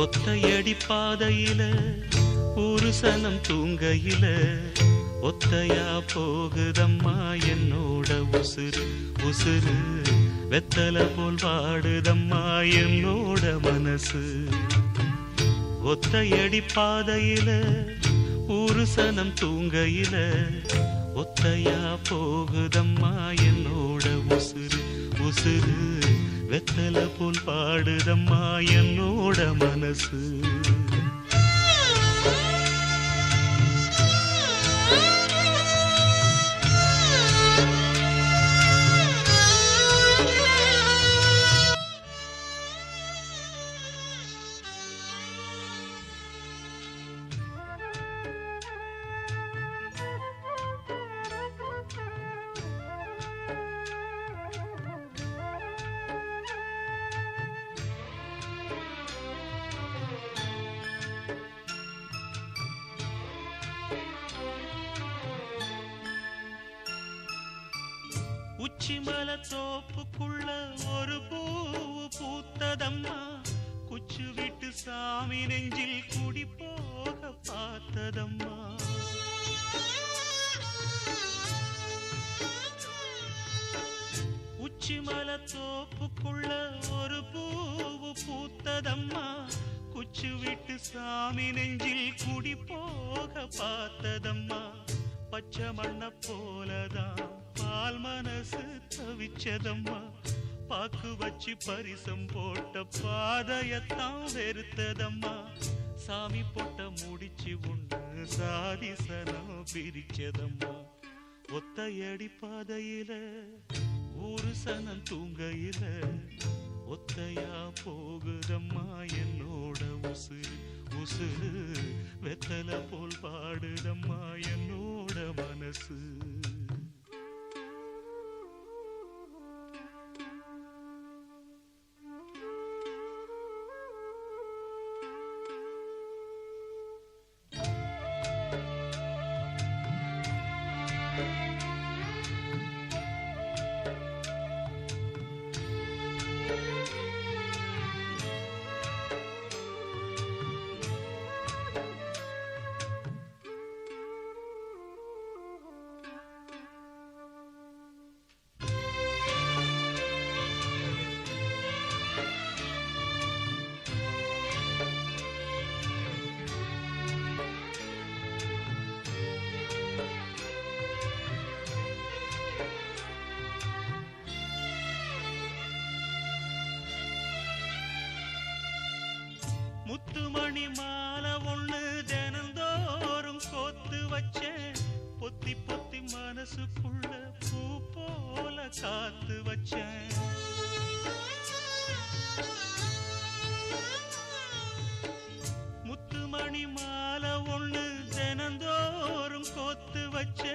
ஒத்தையடி பாதையில ஒரு தூங்கையில ஒத்தையா போகுதம்மா என்னோட உசுறு உசுறு. வெத்தல போல் வாடுதம்மா என்னோட மனசு. ஒத்தையடி பாதையில புருஷனம் தூங்கையில ஒத்தையா போகுதம்மா என்னோட உசுறு உசுறு. வெத்தல போல் பாடுதம்மா என்னோட மனசு. Bye. குச்சிமல தோப்புக்குள்ள ஒரு பூவு பூத்ததம்மா. குச்சு விட்டு சாமி நெஞ்சில் குடி போக பார்த்ததம்மா. உச்சிமல தோப்புக்குள்ள ஒரு பூவு பூத்ததம்மா. குச்சு விட்டு சாமி நெஞ்சில் குடி போக பார்த்ததம்மா. பச்சை மண்ண போலதான். பால் மனசு தவிச்சதம்மா. பாக்கு வச்சு பரிசம் போட்ட பாதையத்தான் வெறுத்ததம்மா. சாமி போட்ட முடிச்சு உண்டு சாதிசனம் பிரிச்சதம்மா. ஒத்தையடி பாதையில ஒரு சனம் தூங்கையில ஒத்தையா போகுதம்மா என்னோட உசுறு. உசுறு வெத்தலை போல் பாடுதம்மா என்னோட மனசு. முத்துமணி மாலை ஒண்ணு தினந்தோறும் கோத்து வச்ச பொத்தி பொத்தி மனசுக்குள்ள பூ போல காத்து வச்சேன். முத்துமணி மாலை ஒண்ணு தினந்தோறும் கோத்து வச்ச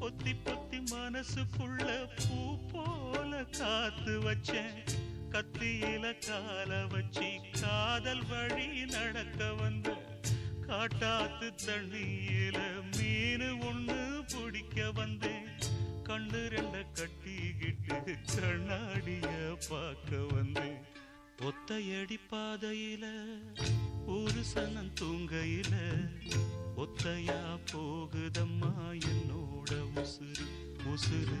பொத்தி பொத்தி மனசுக்குள்ள பூ போல காத்து வச்சேன். கத்தியில கால வச்சு காதல் வழி நடக்க வந்த காட்டாத்து தண்ணியில மீன் ஒண்ணு பிடிக்க வந்தேன் கண்ணு ரெண்ட கட்டிக்கிட்டு கண்ணாடிய பார்க்க வந்தேன் ஒத்தையடி பாதையில ஒரு சனம் தூங்கையில ஒத்தையா போகுதம்மா என்னோட உசுறு உசுறு.